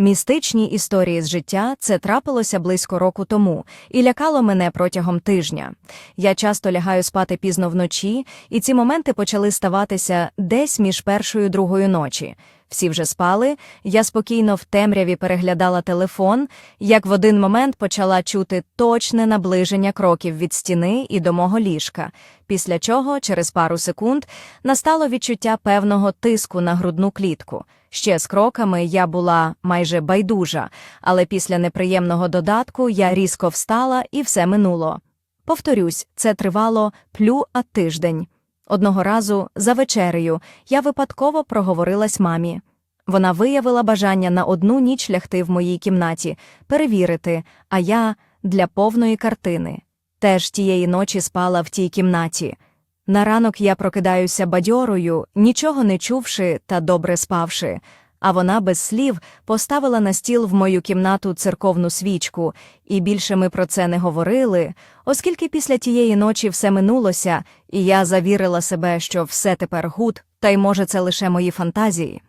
Містичні історії з життя це трапилося близько року тому і лякало мене протягом тижня. Я часто лягаю спати пізно вночі, і ці моменти почали ставатися десь між першою і другою ночі. Всі вже спали, я спокійно в темряві переглядала телефон, як в один момент почала чути точне наближення кроків від стіни і до мого ліжка, після чого, через пару секунд, настало відчуття певного тиску на грудну клітку. Ще з кроками я була майже байдужа, але після неприємного додатку я різко встала і все минуло. Повторюсь, це тривало плю а тиждень. Одного разу за вечерею я випадково проговорилась мамі. Вона виявила бажання на одну ніч лягти в моїй кімнаті, перевірити, а я для повної картини. Теж тієї ночі спала в тій кімнаті. На ранок я прокидаюся бадьорою, нічого не чувши та добре спавши, а вона без слів поставила на стіл в мою кімнату церковну свічку, і більше ми про це не говорили, оскільки після тієї ночі все минулося, і я завірила себе, що все тепер гуд, та й може це лише мої фантазії.